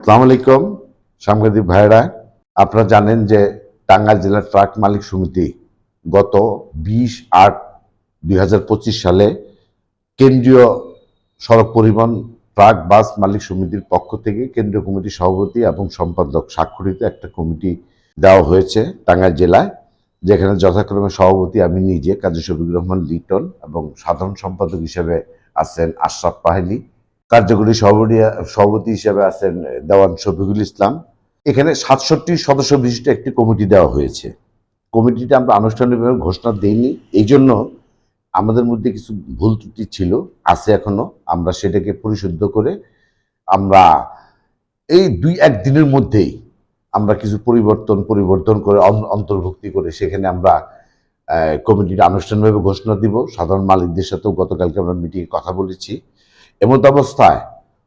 আসসালামু আলাইকুম, সাংবাদিক ভাইরা আপনারা জানেন যে টাঙ্গাইল জেলা ট্রাক মালিক সমিতি গত বিশ আট দুই সালে কেন্দ্রীয় সড়ক পরিবহন ট্রাক বাস মালিক সমিতির পক্ষ থেকে কেন্দ্রীয় কমিটির সভাপতি এবং সম্পাদক স্বাক্ষরিত একটা কমিটি দেওয়া হয়েছে টাঙ্গাইল জেলায়, যেখানে যথাক্রমে সভাপতি আমি নিজে, কাজী শফিকুর রহমান লিটন এবং সাধারণ সম্পাদক হিসেবে আছেন আশরাফ পাহেলি। কার্যকরী সভাপতি সভাপতি হিসেবে আছেন দেওয়ান শফিকুল ইসলাম। এখানে সাতষট্টি সদস্য বিশিষ্ট একটি কমিটি দেওয়া হয়েছে। কমিটিটা আমরা আনুষ্ঠানিকভাবে ঘোষণা দিইনি। এই জন্য আমাদের মধ্যে কিছু ভুল ত্রুটি ছিল, আছে এখনও। আমরা সেটাকে পরিশুদ্ধ করে আমরা এই দুই, এক দিনের মধ্যেই আমরা কিছু পরিবর্তন পরিবর্তন করে অন্তর্ভুক্তি করে সেখানে আমরা কমিটির আনুষ্ঠানিকভাবে ঘোষণা দিব। সাধারণ মালিকদের সাথেও গতকালকে আমরা মিটিংয়ে কথা বলেছি। এমত অবস্থায়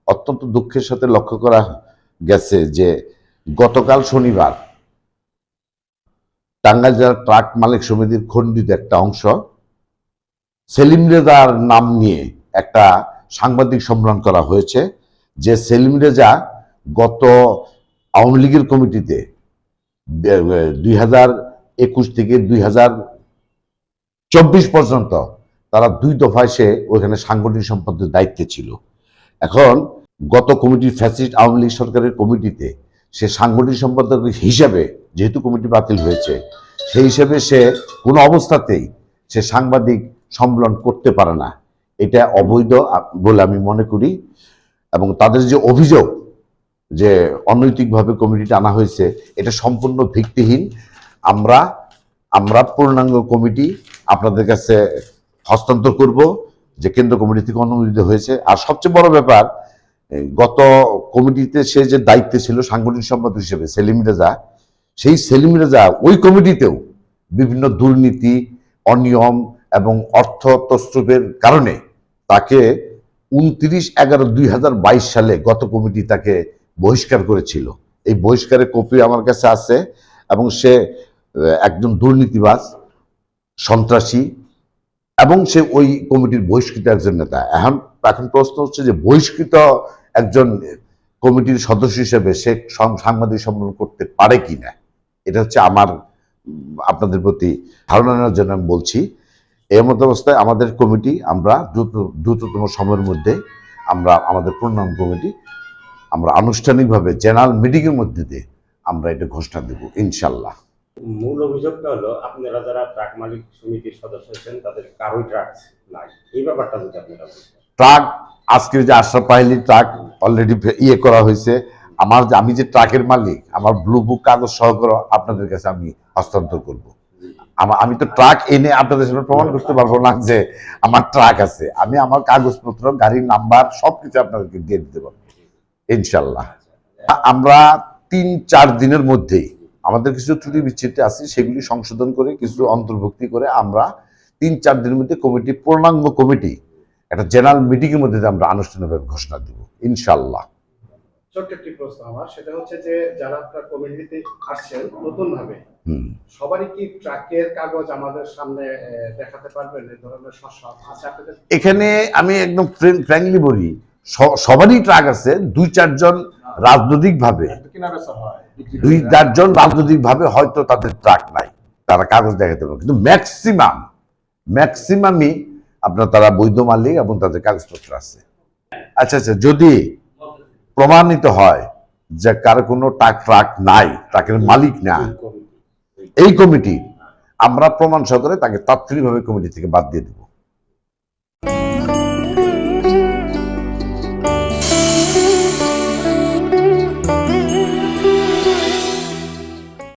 অত্যন্ত দুঃখের সাথে লক্ষ্য করা গেছে যে গতকাল শনিবার টাঙ্গাইল জেলা ট্রাক মালিক সমিতির খণ্ডিত একটা অংশ সেলিম রেজার নাম নিয়ে একটা সাংবাদিক সম্মেলন করা হয়েছে, যে সেলিম রেজা গত আওয়ামী লীগের কমিটিতে দুই হাজার একুশ থেকে দুই হাজার চব্বিশ পর্যন্ত তারা দুই দফায় সে ওইখানে সাংগঠনিক সম্পদের দায়িত্বে ছিল। এখন গত কমিটির ফ্যাসিস্ট আওয়ামী লীগ সরকারের কমিটিতে সে সাংগঠনিক সম্পাদক হিসাবে যেহেতু কমিটি বাতিল হয়েছে, সেই হিসেবে সে কোনো অবস্থাতেই সে সাংবাদিক সম্মেলন করতে পারে না। এটা অবৈধ বলে আমি মনে করি এবং তাদের যে অভিযোগ যে অনৈতিকভাবে কমিটিটা আনা হয়েছে, এটা সম্পূর্ণ ভিত্তিহীন। আমরা আমরা পূর্ণাঙ্গ কমিটি আপনাদের কাছে হস্তান্তর করব, যে কেন্দ্র কমিটি থেকে অনুমোদিত হয়েছে। আর সবচেয়ে বড় ব্যাপার গত কমিটিতে সে যে দায়িত্বে ছিল সাংগঠনিক সম্পাদক হিসেবে, সেলিম রেজা, সেই সেলিম রেজা ওই কমিটিতেও বিভিন্ন দুর্নীতি, অনিয়ম এবং অর্থ তস্ত্রুপের কারণে তাকে উনত্রিশ এগারো দুই হাজার বাইশ সালে গত কমিটি তাকে বহিষ্কার করেছিল। এই বহিষ্কারের কপি আমার কাছে আছে এবং সে একজন দুর্নীতিবাজ, সন্ত্রাসী এবং সে ওই কমিটির বহিষ্কৃত একজন নেতা। এখন এখন প্রশ্ন হচ্ছে যে বহিষ্কৃত একজন কমিটির সদস্য হিসেবে সে সাংবাদিক সম্মেলন করতে পারে কিনা? এটা হচ্ছে আমার, আপনাদের প্রতি ধারণা নেওয়ার জন্য আমি বলছি। এর মতো অবস্থায় আমাদের কমিটি আমরা দ্রুত, দ্রুততম সময়ের মধ্যে আমরা, আমাদের পূর্ণাঙ্গ কমিটি আমরা আনুষ্ঠানিকভাবে জেনারেল মিটিংয়ের মধ্যে দিয়ে আমরা এটা ঘোষণা দেব ইনশাল্লাহ মূল অভিযোগটা হলো, আপনারা যারা ট্রাক মালিক সমিতির সদস্য আছেন, তাদের কারোই ট্রাক নাই। এই ব্যাপারটা যদি আপনারা। ট্রাক, আজকের যে আশরাফ পাহিলি ট্রাক অলরেডি ইয়ে করা হয়েছে, আমার আমি যে ট্রাকের মালিক, আমার ব্লু বুক কাগজ সহকারে আপনাদের কাছে আমি হস্তান্তর করব। আমা- তো ট্রাক এনে আপনাদের সামনে প্রমাণ করতে পারব না যে আমার ট্রাক আছে। আমি আমার কাগজপত্র, গাড়ির নাম্বার, সবকিছু আপনাদেরকে দিয়ে দিতে পারব। ইনশাল্লাহ। আমরা তিন চার দিনের মধ্যেই আমাদের কিছু ত্রুটি বিচ্ছিন্ন আছে সেগুলি সংশোধন করে কিছু অন্তর্ভুক্তি করে আমরা তিন চার দিনের মধ্যে কমিটি পূর্ণাঙ্গ কমিটি একটা জেনারেল মিটিং এর মধ্যে আমরা আনুষ্ঠানিকভাবে ঘোষণা দিব ইনশাল্লাহ ছোট্ট একটি প্রশ্ন আমার সেটা হচ্ছে যে যারা আপনার কমিউনিটিতে আসছেন নতুন ভাবে সবারই কি ট্রাকের কাগজ আমাদের সামনে দেখাতে পারবেন? এই ধরনের সমস্যা আছে আপনাদের? এখানে আমি একদম ফ্র্যাঙ্কলি বলি সবারই ট্রাক আছে, দুই চারজন রাজনৈতিক ভাবে কিনা বেচা বিক্রি দুই চারজন রাজনৈতিক ভাবে হয়তো তাদের ট্রাক নাই, তারা কাগজ দেখাতে পারে কিন্তু ম্যাক্সিমাম, ম্যাক্সিমামই আপনার তারা বৈধ মালিক এবং তাদের কাগজপত্র আছে। আচ্ছা আচ্ছা যদি প্রমাণিত হয় যে কারও কোনো ট্রাক ট্রাক নাই, ট্রাকের মালিক না, এই কমিটি, আমরা প্রমাণ সহকারে তাকে তাৎক্ষণিকভাবে কমিটি থেকে বাদ দিয়ে দেবো।